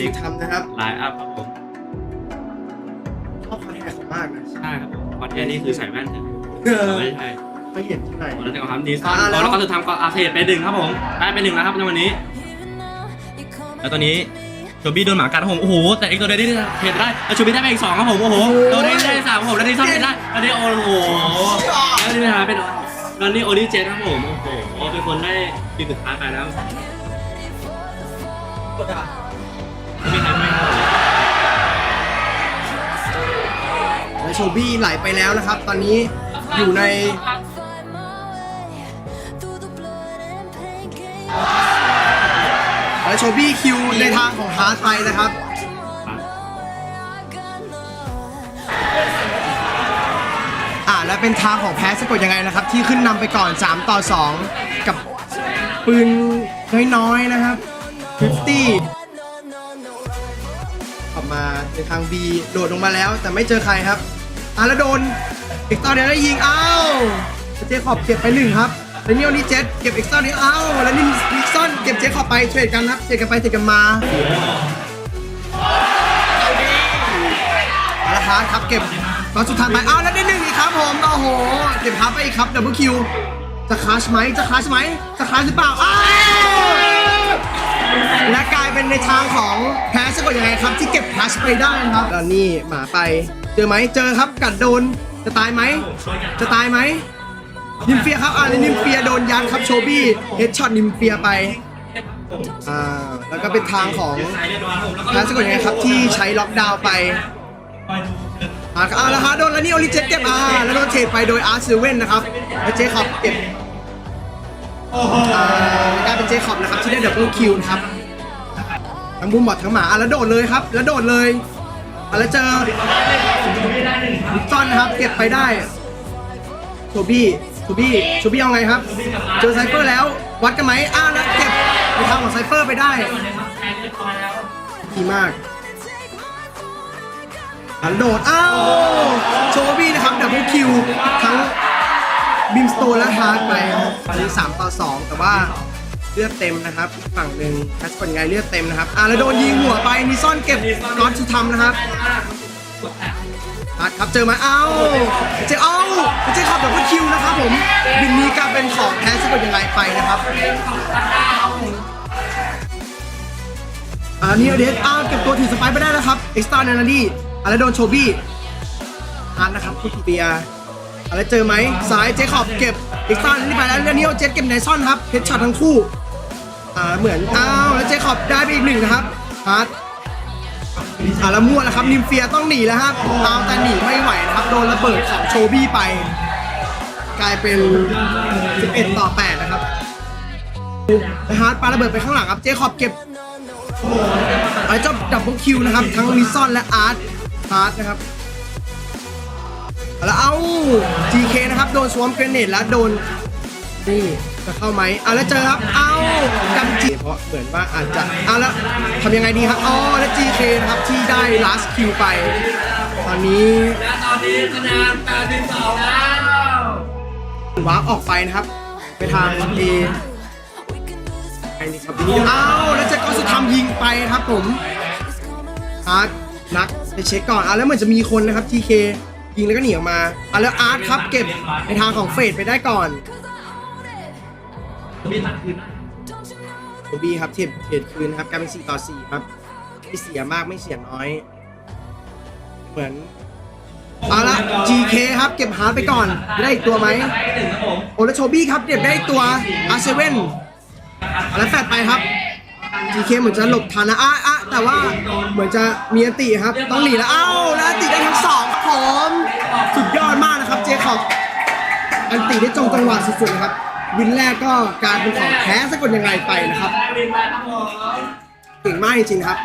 นี้ทำนะครับไลน์อัพครับผม ชอบคอนแทคมากนะใช่ครับผมคอนเทนต์นี้คือใส่แว่นใช่ไหมเออไม่ใช่ไม่เห็นที่ไหนเราจะทำดีซ่าอ่าแล้วแล้วก็จะทำก็อาเทดไปหนึ่งครับผมได้ไปหนึ่งแล้วครับในวันนี้ แล้วตอนนี้โจบี้โดนหมากัดครับผมโอ้โหแต่อีกตัวเดียวได้เทดได้แล้วโจบี้ได้ไปอีกสองครับผมโอ้โหตัวนี้ได้สามครับผมแล้วที่ซ่อนเทดได้แล้วนี่โอ้โหแล้วนี่นะเป็นตอนนี้โอลิเจนครับผมโอ้โหเป็นคนได้ปีสุดท้ายไปแล้ว โชบี้ไหลไปแล้วนะครับ ตอนนี้อยู่ในและโชบี้คิวในทางของฮาร์ดไปนะครับอ่าและเป็นทางของแพ้สะกดยังไงนะครับ ที่ขึ้นนำไปก่อน 3 ต่อ 2 กับปืนน้อยๆนะครับ50ออกมาในทาง B โดดลงมาแล้วแต่ไม่เจอใครครับ อ่าแล้วโดนเอ็กซ์ตร้าเดียได้ยิงอ้าวเจคอบเก็บไปหนึ่งครับแล้วนี่โอนี่เจ็ดเก็บเอ็กซ์ตร้าเดียอ้าวแล้วนี่นิกซอนเก็บเจคอบไปเทรดกันครับเทรดกันไปเทรดกันมาเอาละครับครับเก็บตอนสุดท้ายไปอ้าวแล้วได้หนึ่งอีกครับผมโอ้โหเก็บพับไปอีกครับดับเบิลคิวจะคาชไหมจะคาชไหมจะคาชหรือเปล่าอ้าว ทางของแพ้สะกดยังไงครับ ที่เก็บพลัชไปได้นะครับแล้วนี่หมาไปเจอไหมเจอครับกัดโดนจะตายไหมจะตายไหมนิมเฟียครับอ่าแล้นิมเฟียโดนยันครับโชบี้เฮดช็อตนิมเฟียไปอ่าแล้วก็เป็นทางของแพ้สะกดยังไงครับที่ใช้ล็อกดาวน์ไปอ่าแล้วฮะโดนแล้วนี่โอลิเจตเก็บอ่าแล้วโดนเทรดไปโดยอาร์ซิเว่นนะครับแล้วเจคอบเก็บอ่ากลายเป็นเจคอบนะครับที่ได้ดับเบิลคิวนะครับ ทั้งบูมบอดทั้งหมาอะแล้วโดดเลยครับ แล้วโดดเลยอะแล้วเจอลิปซอนนะครับเก็บไปได้โชบี้โชบี้โชบี้เอาไงครับ เจอไซเฟอร์แล้ว วัดกันไหมอ้าวแล้วเก็บในทางของไซเฟอร์ไปได้ดีมากอะโดด อ้าวโชบี้นะครับดับเบิลคิวทั้งบิมสโตนและฮาร์ดไปครับตอนนี้3ต่อ2แต่ว่า เลือดเต็มนะครับอีกฝั่งหนึ่งแคสคนไงเลือดเต็มนะครับอะแล้วโดนยิงหัวไปนิซอนเก็บก้อนสุธรรมนะครับฮาร์ดครับเจอไหมเอ้าเจอเอ้าเจอขับแบบว่าคิวนะครับผมบินนี้กลายเป็นของแพสะกดยังไงไปนะครับอ่านี่เดสอ้าเก็บตัวถือสไปร์ไปได้แล้วครับเอ็กซ์ตร้าเนนาดี้อะแล้วโดนโชบี้ฮาร์ดนะครับคุณเปียอะไรเจอไหมซ้ายเจคอบเก็บอีกซ่อนนี่ไปแล้วเรนนิโอเจตเก็บไนซอนครับเฮดช็อตทั้งคู่ อ่าเหมือนอ้าวแล้วเจคอบได้ไปอีกหนึ่งนะครับฮาร์ดอ่าแล้วมั่วแล้วครับนิมเฟียต้องหนีแล้วครับเอาแต่หนีไม่ไหวนะครับโดนระเบิดของโชบี้ไป กลายเป็น 11 ต่อ 8 นะครับฮาร์ดปาระเบิดไปข้างหลังครับเจคอบเก็บไอ้เจ้าดับเบิลคิวนะครับ ทั้งนิซอนและอาร์ตฮาร์ดนะครับแล้วเอ้า GK นะครับ โดนสวมเกรเนตแล้วโดนนี่จะเข้าไหมอะแล้วเจอครับ เอ้า จีเพราะเหมือนว่าอาจจะอะแล้วทำยังไงดีครับอ๋อแล้ว GK นะครับที่ได้ last kill ไป ตอนนี้ตอนนี้คะแนนแปดสิบสองแล้ววาร์ปออกไปนะครับ ไปทาง A ไอ้นี่ครับเอ้าแล้วเจะก็สุดทำยิงไปครับผมอาร์ตนักไปเช็คก่อนอะแล้วเหมือนจะมีคนนะครับ TK ยิงแล้วก็หนีออกมาอะแล้วอาร์ตครับเก็บในทางของเฟดไปได้ก่อนมีตัดคืน โบบี้ครับเทรดเทรดคืนนะครับกลายเป็น4ต่อ4ครับไม่เสียมากไม่เสียน้อย เหมือนเอาละ GK ครับเก็บฮาร์ดไปก่อน ได้อีกตัวไหมไปหนึ่งครับผมโอแล้วโชบี้ครับเก็บได้อีกตัวอาเซเว่นแล้วแฟดไปครับ GK เหมือนจะหลบทันนะอะอะแต่ว่าเหมือนจะมีอันติครับ ต้องหนีแล้วอ้าแล้วอันติได้ทั้งสองครับผมสุดยอดมากนะครับเจคอบอันติได้จงจังหวะสุดๆนะครับ วินแรกก็การเป็นของแพ้สะกดยังไงไปนะครับได้วินไปครับผมเก่งมากจริงๆครับ